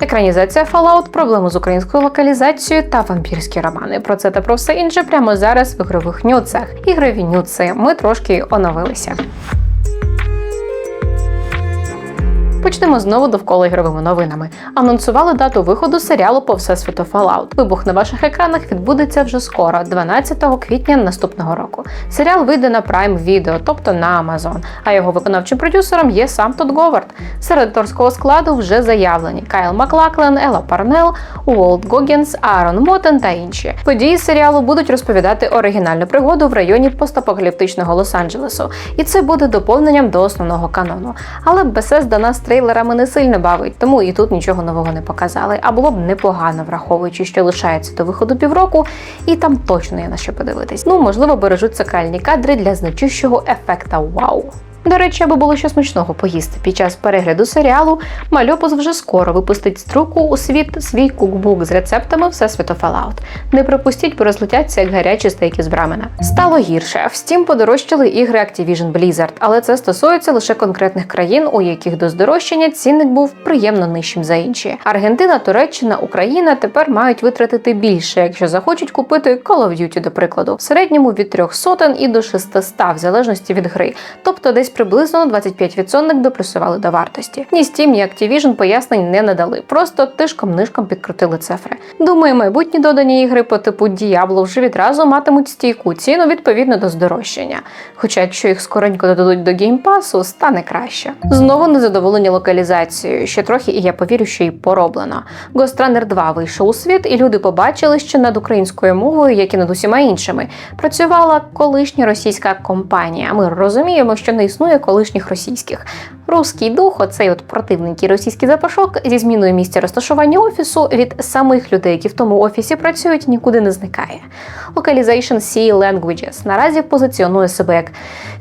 екранізація Fallout, проблеми з українською локалізацією та вампірські романи. Про це та про все інше прямо зараз в ігрових нюцах. Ігрові нюци. Ми трошки оновилися. Почнемо знову довкола ігровими новинами. Анонсували дату виходу серіалу по всесвіту Fallout. Вибух на ваших екранах відбудеться вже скоро, 12 квітня наступного року. Серіал вийде на Prime Video, тобто на Amazon, а його виконавчим продюсером є сам Тодд Говард. Серед акторського складу вже заявлені Кайл Маклаклен, Елла Парнел, Уолт Гогінс, Аарон Мотен та інші. Події серіалу будуть розповідати оригінальну пригоду в районі постапокаліптичного Лос-Анджелесу, і це буде доповненням до основного канону. Але Bethesda нас трейлерами не сильно бавить, тому і тут нічого нового не показали. А було б непогано, враховуючи, що лишається до виходу півроку, і там точно є на що подивитись. Ну, можливо, бережуть сакральні кадри для значущого ефекта вау. До речі, аби було що смачного поїсти під час перегляду серіалу, Мальопус вже скоро випустить з друку у світ свій кукбук з рецептами Всесвіту Fallout. Не пропустіть, бо розлетяться як гарячі стейки з брамена. Стало гірше. Втім, подорожчали ігри Activision Blizzard, але це стосується лише конкретних країн, у яких до здорожчання цінник був приємно нижчим за інші. Аргентина, Туреччина, Україна тепер мають витратити більше, якщо захочуть купити Call of Duty, до прикладу, в середньому від 3 сотень і до 600, в залежності від гри, тобто десь приблизно 25% доплюсували до вартості. Ні Steam, ні Activision пояснень не надали, просто тишком-нишком підкрутили цифри. Думаю, майбутні додані ігри по типу Diablo вже відразу матимуть стійку ціну відповідно до здорожчання. Хоча, якщо їх скоренько додадуть до геймпасу, стане краще. Знову незадоволені локалізацією. Ще трохи, і я повірю, що й пороблено. Ghost Runner 2 вийшов у світ, і люди побачили, що над українською мовою, як і над усіма іншими, працювала колишня російська компанія. Ми розуміємо, що не існує колишніх російських. Руський дух, оцей от противненький російський запашок зі зміною місця розташування офісу від самих людей, які в тому офісі працюють, нікуди не зникає. Localization C Languages наразі позиціонує себе як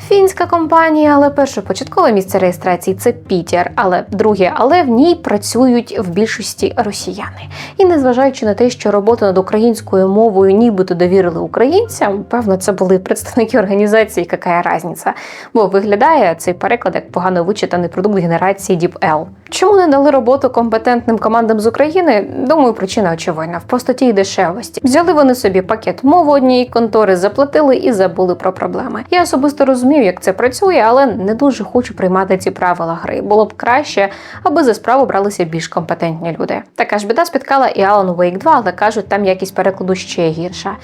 фінська компанія, але першопочаткове місце реєстрації це Пітер, але друге, але в ній працюють в більшості росіяни. І незважаючи на те, що роботу над українською мовою нібито довірили українцям, певно, це були представники організації, яка різниця, бо виглядає цей переклад як погано вичитаний продукт генерації DeepL. Чому не дали роботу компетентним командам з України? Думаю, причина очевидна в простоті і дешевості. Взяли вони собі пакет мови однієї контори, заплатили і забули про проблеми. Я особисто розумію, як це працює, але не дуже хочу приймати ці правила гри. Було б краще, аби за справу бралися більш компетентні люди. Така ж біда спіткала і Alan Wake 2, але кажуть, там якість перекладу ще гірша.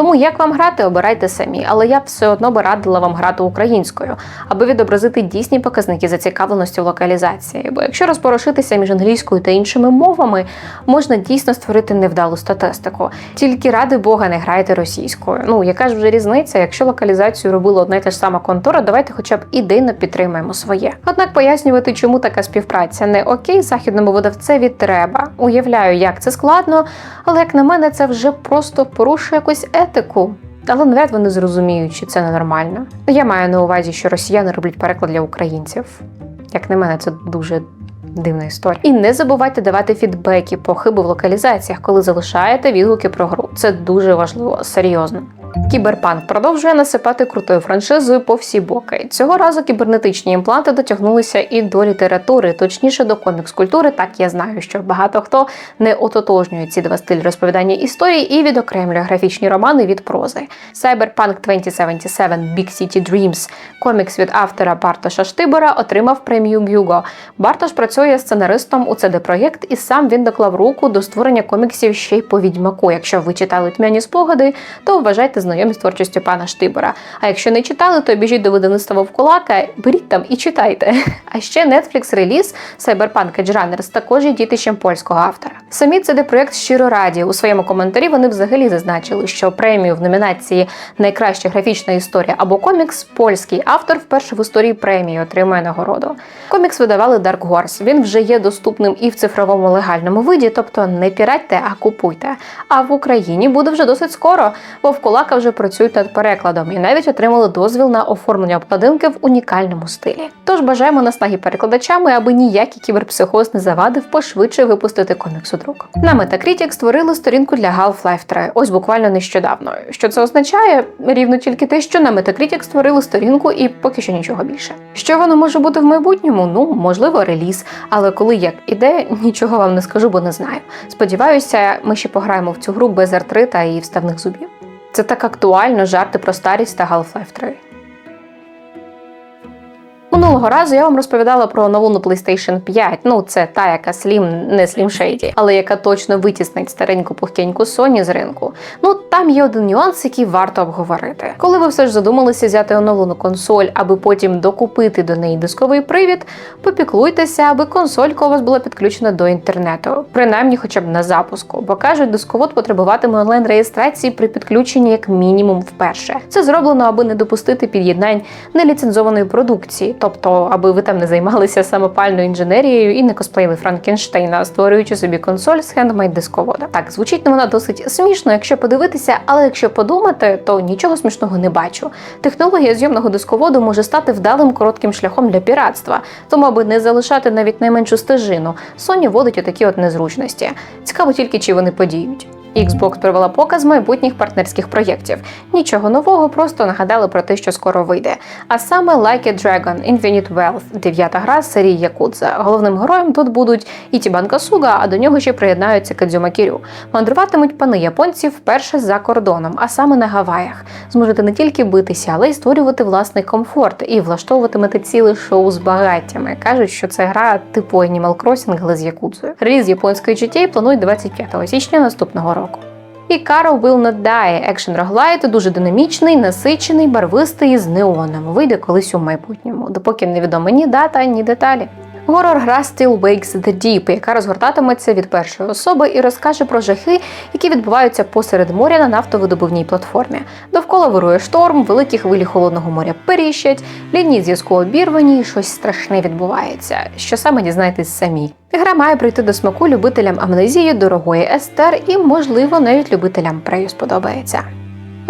Тому як вам грати, обирайте самі, але я б все одно би радила вам грати українською, аби відобразити дійсні показники зацікавленості в локалізації. Бо якщо розпорошитися між англійською та іншими мовами, можна дійсно створити невдалу статистику. Тільки ради Бога не грайте російською. Ну яка ж вже різниця, якщо локалізацію робила одна й та ж сама контора, давайте хоча б ідейно підтримаємо своє. Однак пояснювати, чому така співпраця не окей, західному видавцеві треба. Уявляю, як це складно, але як на мене, це вже просто порушує якусь етику. Але навряд вони зрозуміють, що це ненормально. Я маю на увазі, що росіяни роблять переклад для українців. Як на мене, це дуже дивна історія. І не забувайте давати фідбеки по хибу в локалізаціях, коли залишаєте відгуки про гру. Це дуже важливо, серйозно. Кіберпанк продовжує насипати крутою франшизою по всі боки. Цього разу кібернетичні імпланти дотягнулися і до літератури, точніше до комікс-культури. Так я знаю, що багато хто не ототожнює ці два стилі розповідання історій і відокремлює графічні романи від прози. Cyberpunk 2077 Big City Dreams, комікс від автора Бартоша Штибора, отримав премію Гюго. Бартош працює сценаристом у CD Projekt і сам він доклав руку до створення коміксів ще й по відьмаку. Якщо ви читали тьмяні спогади, то вважайте знайомі з творчістю пана Штибора. А якщо не читали, то біжіть до видавництва Вовкулака, беріть там і читайте. А ще Netflix реліз Cyberpunk Edge Runners також є дітищем польського автора. Самі CD Projekt щиро раді. У своєму коментарі вони взагалі зазначили, що премію в номінації Найкраща графічна історія або комікс польський автор вперше в історії премії отримує нагороду. Комікс видавали Dark Horse. Він вже є доступним і в цифровому легальному виді, тобто не піратьте, а купуйте. А в Україні буде вже досить скоро. Вовкулак видавака вже працюють над перекладом і навіть отримали дозвіл на оформлення обкладинки в унікальному стилі. Тож бажаємо наснаги перекладачами, аби ніякий кіберпсихоз не завадив пошвидше випустити комікс у друк. На Metacritic створили сторінку для Half-Life 3, ось буквально нещодавно. Що це означає? Рівно тільки те, що на Metacritic створили сторінку і поки що нічого більше. Що воно може бути в майбутньому? Ну можливо, реліз. Але коли як іде, нічого вам не скажу, бо не знаю. Сподіваюся, ми ще пограємо в цю гру без артрita і вставних зубів. Це так актуально жарти про старість та Half-Life 3. Минулого разу я вам розповідала про нову на PlayStation 5. Ну, це та, яка Slim, не Slim Shady, але яка точно витіснить стареньку пухтеньку Sony з ринку. Ну там є один нюанс, який варто обговорити. Коли ви все ж задумалися взяти оновлену консоль, аби потім докупити до неї дисковий привід, попіклуйтеся, аби консолька у вас була підключена до інтернету, принаймні хоча б на запуску, бо кажуть, дисковод потребуватиме онлайн-реєстрації при підключенні як мінімум вперше. Це зроблено, аби не допустити під'єднань неліцензованої продукції, тобто аби ви там не займалися самопальною інженерією і не косплеїли Франкенштейна, створюючи собі консоль з хендмейд дисковода. Так, звучить вона досить смішно, якщо подивитися, але якщо подумати, то нічого смішного не бачу. Технологія зйомного дисководу може стати вдалим коротким шляхом для піратства, тому аби не залишати навіть найменшу стежину, Sony вводить отакі от незручності. Цікаво тільки, чи вони подіють. Xbox провела показ майбутніх партнерських проєктів. Нічого нового, просто нагадали про те, що скоро вийде. А саме Like a Dragon Infinite Wealth, дев'ята гра з серії Якудза. Головним героєм тут будуть Ітібан Касуга, а до нього ще приєднаються Кадзюма Кірю. Мандруватимуть пани японці вперше за кордоном, а саме на Гаваях. Зможете не тільки битися, але й створювати власний комфорт і влаштовуватимете ціле шоу з багаттями. Кажуть, що це гра типу Animal Crossing, але з Якудзою. Реліз японської GTA планують 25 січня наступного року. І Caro Will Not Die – екшен роглайт дуже динамічний, насичений, барвистий з неоном. Вийде колись у майбутньому, допоки невідома ні дата, ні деталі. Горор-гра Still Wakes the Deep, яка розгортатиметься від першої особи і розкаже про жахи, які відбуваються посеред моря на нафтовидобувній платформі. Довкола вирує шторм, великі хвилі холодного моря періщать, лінії зв'язку обірвані, і щось страшне відбувається. Що саме дізнаєтесь самі. Гра має прийти до смаку любителям амнезії, дорогої Естер і, можливо, навіть любителям прею сподобається.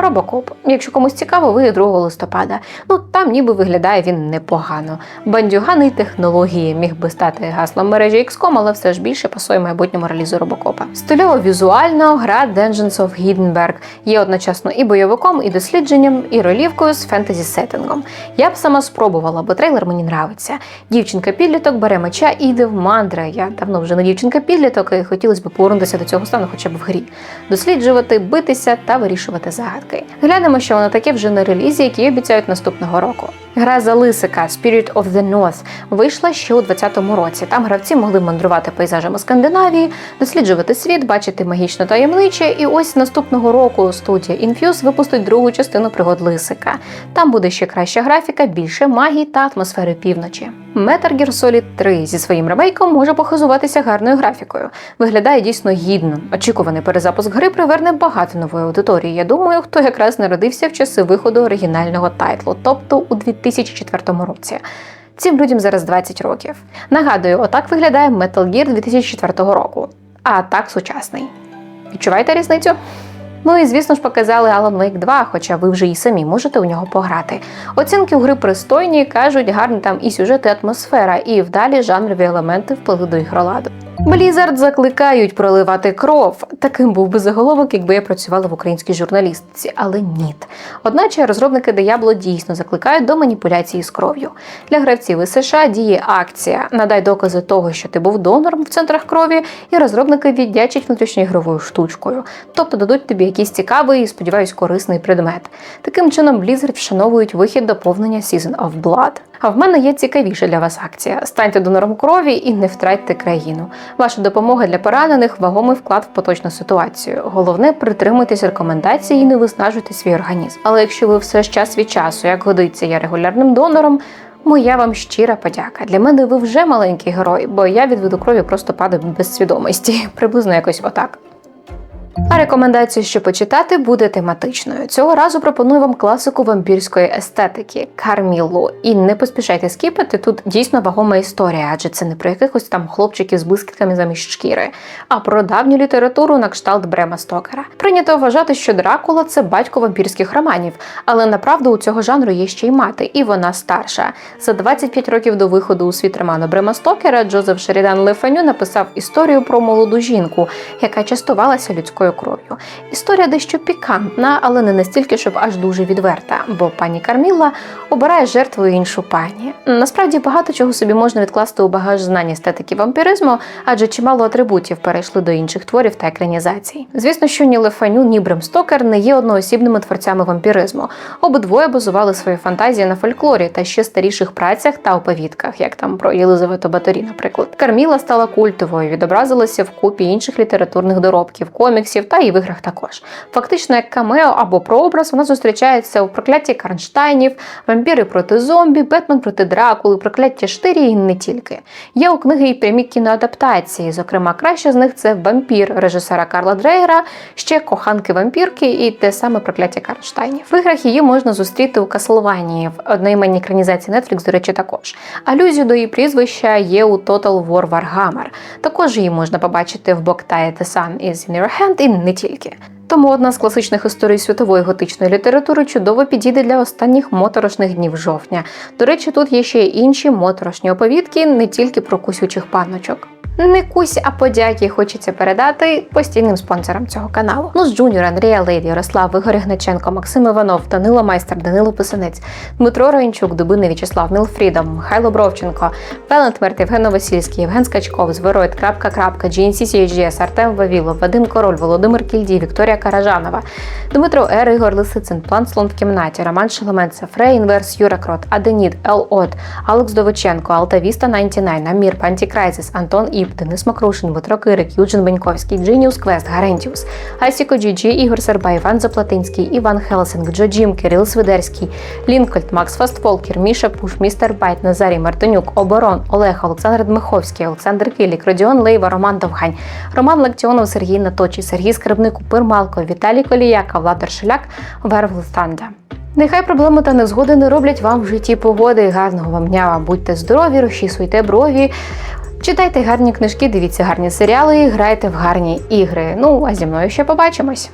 Робокоп. Якщо комусь цікаво, вийде 2 листопада. Ну там ніби виглядає він непогано. Бандюгани технології міг би стати гаслом мережі XCOM, але все ж більше пасує майбутньому релізу робокопа. Стильово візуально гра Dungeons of Hindenburg є одночасно і бойовиком, і дослідженням, і ролівкою з фентезі сеттингом. Я б сама спробувала, бо трейлер мені нравиться. Дівчинка-підліток бере меча і йде в мандри. Я давно вже не дівчинка-підліток, і хотілося б повернутися до цього стану хоча б в грі. Досліджувати, битися та вирішувати загадки. Глянемо, що воно таке вже на релізі, який обіцяють наступного року. Гра за лисика Spirit of the North вийшла ще у 2020 році. Там гравці могли мандрувати пейзажами Скандинавії, досліджувати світ, бачити магічно таємниче. І ось наступного року студія Infuse випустить другу частину пригод лисика. Там буде ще краща графіка, більше магії та атмосфери півночі. Metal Gear Solid 3 зі своїм ремейком може похизуватися гарною графікою. Виглядає дійсно гідно. Очікуваний перезапуск гри приверне багато нової аудиторії. Я думаю, хто якраз народився в часи виходу оригінального тайтлу, тобто у 2004 році. Цим людям зараз 20 років. Нагадую, отак виглядає Metal Gear 2004 року, а так сучасний. Відчуваєте різницю? Ну і звісно ж показали Alan Wake 2, хоча ви вже і самі можете у нього пограти. Оцінки у гри пристойні, кажуть, гарні там і сюжет, і атмосфера, і вдалі жанрові елементи вплили до ігроладу. Blizzard закликають проливати кров. Таким був би заголовок, якби я працювала в українській журналістиці, але ні. Одначе розробники Diablo дійсно закликають до маніпуляції з кров'ю. Для гравців із США діє акція Надай докази того, що ти був донором в центрах крові, і розробники віддячать внутрішньоігровою штучкою, тобто дадуть тобі якийсь цікавий і, сподіваюсь, корисний предмет. Таким чином, Blizzard вшановують вихід доповнення Season of Blood. А в мене є цікавіша для вас акція: станьте донором крові і не втратьте країну. Ваша допомога для поранених вагомий вклад в поточну ситуацію. Головне, притримуйтесь рекомендацій і не виснажуйте свій організм. Але якщо ви все ж час від часу, як годиться, є регулярним донором. Моя вам щира подяка. Для мене ви вже маленький герой, бо я від виду крові просто падаю без свідомості. Приблизно якось отак. А рекомендація, що почитати, буде тематичною. Цього разу пропоную вам класику вампірської естетики Кармілу. І не поспішайте скіпати, тут дійсно вагома історія, адже це не про якихось там хлопчиків з блискітками замість шкіри, а про давню літературу на кшталт Брема Стокера. Прийнято вважати, що Дракула це батько вампірських романів, але направду у цього жанру є ще й мати, і вона старша. За 25 років до виходу у світ роману Брема Стокера Джозеф Шерідан Лефаню написав історію про молоду жінку, яка частувалася людською кров'ю. Історія дещо пікантна, але не настільки, щоб аж дуже відверта, бо пані Карміла обирає жертвою іншу пані. Насправді багато чого собі можна відкласти у багаж знань естетики вампіризму, адже чимало атрибутів перейшли до інших творів та екранізацій. Звісно, що ні Лефаню, ні Брем Стокер не є одноосібними творцями вампіризму. Обидвоє базували свої фантазії на фольклорі та ще старіших працях та оповідках, як там про Єлизавету Баторі, наприклад. Карміла стала культовою, відобразилася в купі інших літературних доробків, коміксів та і в іграх також. Фактично, як камео або прообраз, вона зустрічається у прокляті Карнштайнів, вампіри проти зомбі, Бетмен проти Дракули, прокляття Штирі і не тільки. Є у книги і прямі кіноадаптації. Зокрема, краща з них це вампір режисера Карла Дрейгера, ще коханки вампірки і те саме прокляття Карнштайнів. В іграх її можна зустріти у Каслванії, в одноіменній екранізації Netflix, до речі, також. Алюзію до її прізвища є у Total War Warhammer. Також її можна побачити в Boktai The Sun is і не тільки. Тому одна з класичних історій світової готичної літератури чудово підійде для останніх моторошних днів жовтня. До речі, тут є ще інші моторошні оповідки, не тільки про кусючих панночок. Не кусь, а подяки хочеться передати постійним спонсорам цього каналу. Ну з Джуніор, Андрія Лейді, Ярослав, Ігор Гнеченко, Максим Іванов, Данило Майстер, Данило Писанець, Дмитро Раїнчук, Дубини В'ячеслав, Мілфрідом, Михайло Бровченко, Валент Мерт, Євген Новосільський, Євген Скачков, Звероїд, Крапка, Крапка, GNC Артем Вавілов, Вадим Король, Володимир Кільдій, Вікторія Каражанова, Дмитро Ер, Ігор Лисицин, План Слон в кімнаті, Роман Шелеменцев, Фрей Інверс, Юра Крот, Аденід, Ел От, Алекс Довиченко, Алтавіста 99, Амір, Пантікрайзис, Антон Іп, Денис Макрушин, Дмитро Кирик, Юджин Беньковський, Джиніус Квест, Гарентіус, Айсіко Джіджі, Ігор Серба, Іван Заплатинський, Іван Хелсинг, Джо Джім, Кирил Свидерський, Лінкольд, Макс Фастфолкер, Міша Пуш, Містер Байт, Назарій Мартинюк, Оборон, Олег, Олександр Дмиховський, Олександр Килік, Родіон Лейва, Роман Довгань, Роман Лактіонов, Сергій Наточий, Сергій Скарбник, Упир Малко, Віталій Коліяка, Влад Шеляк, Вервл Станда. Нехай проблеми та незгоди не роблять вам в житті погоди. Гарного вам дня, будьте здорові, розчісуйте брові. Читайте гарні книжки, дивіться гарні серіали і грайте в гарні ігри. Ну а зі мною ще побачимось.